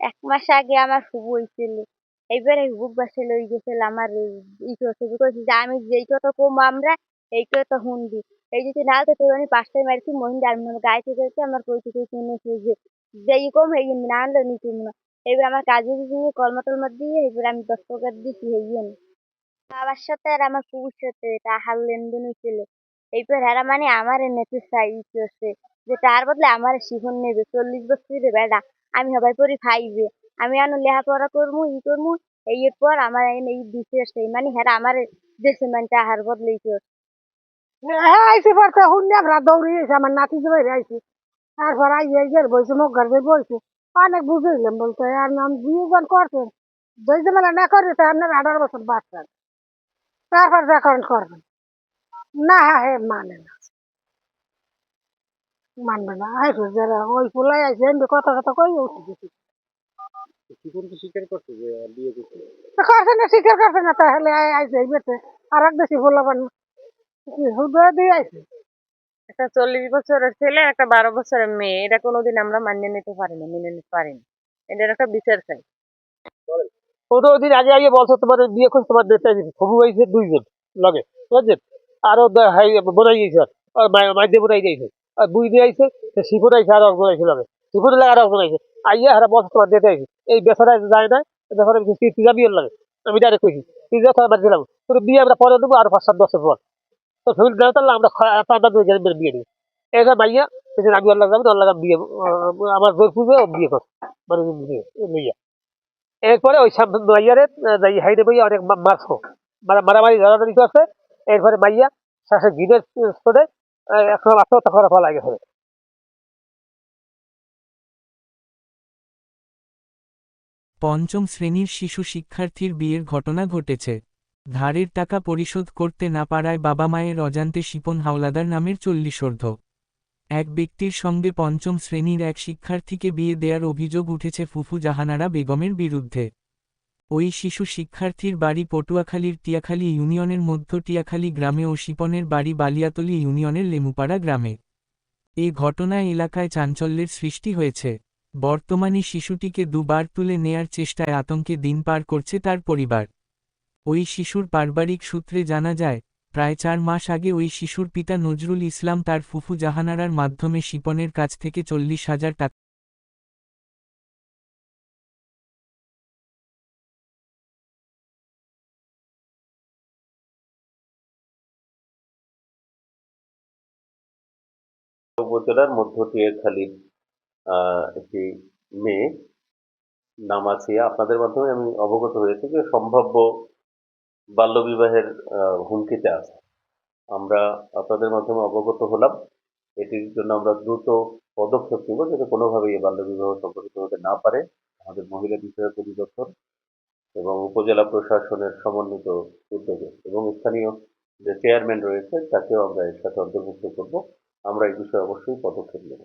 এক মাস আগে আমার ফুবু হয়েছিল এইবারে হুবুক বাসে লই গেছিল আমার ই করছে কইছে যে, আমি যেই কথা কম আমরা, এই কথা শুনবি। এই যদি না তো তোর আমি পাঁচটায় মারছি মহিন্দা আর মনে গাইতে গাইতে আমার কইতে কইতে এনেছে যে যেই কম এই না আনলে নিতে না। এবার আমার কাজে দিয়ে কলমা টলমা দিয়ে এবার আমি দশ টাকা দিছি এই জন্য বাবার সাথে আর আমার ফুবুর সাথে টাকার লেনদেন হয়েছিল এইবার হেরা মানে আমার নেতে চাই করছে যে তার বদলে আমার শিখন নেবে। চল্লিশ বছরের বেড়া। আমি সবাই পড়ি ফাইবে আমি আনো লেখাপড়া করব ই করব এই পর আমার এই দিছে সেই মানে হেরা আমার দেশে মানে টাকার বদলে ই করছে হ্যাঁ আইসি পড়তে শুনলে আমরা দৌড়ি এসে আমার নাতি জবাই আইসি তারপর আইয়ে গেল বইছে মুখ ঘর বইছে। অনেক বুঝাইলাম বলতে, আর নাম দুইজন করছেন। দুই জমেলা না করবে তো আপনার আঠারো বছর বাচ্চা তারপর রেকর্ড করবেন। না হে মানে না। মানবে না। আইসো যারা ওই ফুলাই আইসে এমনি কথা কথা কই উঠে গেছি কি স্বীকার করছে যে বিয়ে করছে। তো করছে না স্বীকার করছে না তাহলে আইসে আর এক বেশি বলবেন হুদয় দিয়ে আইসে একটা চল্লিশ বছরের ছেলে আর একটা বারো বছরের মেয়ে। এটা কোনোদিন আমরা মানিয়ে নিতে পারি না মেনে নিতে পারি না। এটার একটা বিচার চাই। ওদিন আগে আগে বলছো তোমার বিয়ে করছে তোমার দেশে খবু হয়েছে দুইজন লগে বুঝছেন? আরও বোনাই গেছে আর মাইদে বোনাই গেছে বুই দিয়ে আইছে শিফুর আইছে, আর একজন আইছে লগে শিফুর লাগে আর একজন আইছে। আইয়া হারা বলছো তোমার দেশে আইছে। এই বেসারা যায় না বেসারা তিজা বিয়ের লাগে। আমি ডাইরেক্ট কইছি তিজা তো আমার দিলাম তোর বিয়ে আমরা পরে দেবো আর পাঁচ সাত বছর পর। তো ফ্যামিলি গেলে তাহলে আমরা পাঁচটা দুই জনের বিয়ে দিই এটা মাইয়া সেদিন আমি আল্লাহ যাব আল্লাহ বিয়ে আমার জোর পুজো বিয়ে কর। মানে লইয়া। এরপরে ওই সব মাইয়ারে যাই হাইডে বইয়া অনেক মারছো। মারামারি ধরাধরি করছে। এরপরে মাইয়া শাসে গিনের স্তরে পঞ্চম শ্রেণির শিশু শিক্ষার্থীর বিয়ের ঘটনা ঘটেছে। ধারের টাকা পরিশোধ করতে না পারায় বাবা মায়ের অজান্তে শিপন হাওলাদার নামের চল্লিশোর্ধ এক ব্যক্তির সঙ্গে পঞ্চম শ্রেণির এক শিক্ষার্থীকে বিয়ে দেওয়ার অভিযোগ উঠেছে ফুফু জাহানারা বেগমের বিরুদ্ধে। ওই শিশু শিক্ষার্থীর বাড়ি পটুয়াখালীর টিয়াখালী ইউনিয়নের মধ্য টিয়াখালী গ্রামে ও শিপনের বাড়ি বালিয়াতলী ইউনিয়নের লেমুপাড়া গ্রামে। এ ঘটনায় এলাকায় চাঞ্চল্যের সৃষ্টি হয়েছে। বর্তমানে শিশুটিকে দুবার তুলে নেয়ার চেষ্টায় আতঙ্কে দিন পার করছে তার পরিবার। ওই শিশুর পারিবারিক সূত্রে জানা যায়, প্রায় চার মাস আগে ওই শিশুর পিতা নজরুল ইসলাম তার ফুফু জাহানারার মাধ্যমে শিপনের কাছ থেকে চল্লিশ হাজার টাকা উপজেলার মধ্য আহ, একটি মেয়ে নাম আসিয়া আপনাদের মাধ্যমে আমি অবগত হয়েছি যে সম্ভাব্য বাল্যবিবাহের হুমকিতে আছে। আমরা আপনাদের মাধ্যমে অবগত হলাম। এটির জন্য আমরা দ্রুত পদক্ষেপ নেব যাতে কোনোভাবেই বাল্যবিবাহ সম্পর্কিত হতে না পারে। আমাদের মহিলা বিষয়ক অধিদপ্তর এবং উপজেলা প্রশাসনের সমন্বিত উদ্যোগে এবং স্থানীয় যে চেয়ারম্যান রয়েছে তাকেও আমরা এর সাথে অন্তর্ভুক্ত করব। আমরা এই বিষয়ে অবশ্যই পদক্ষেপ নেব।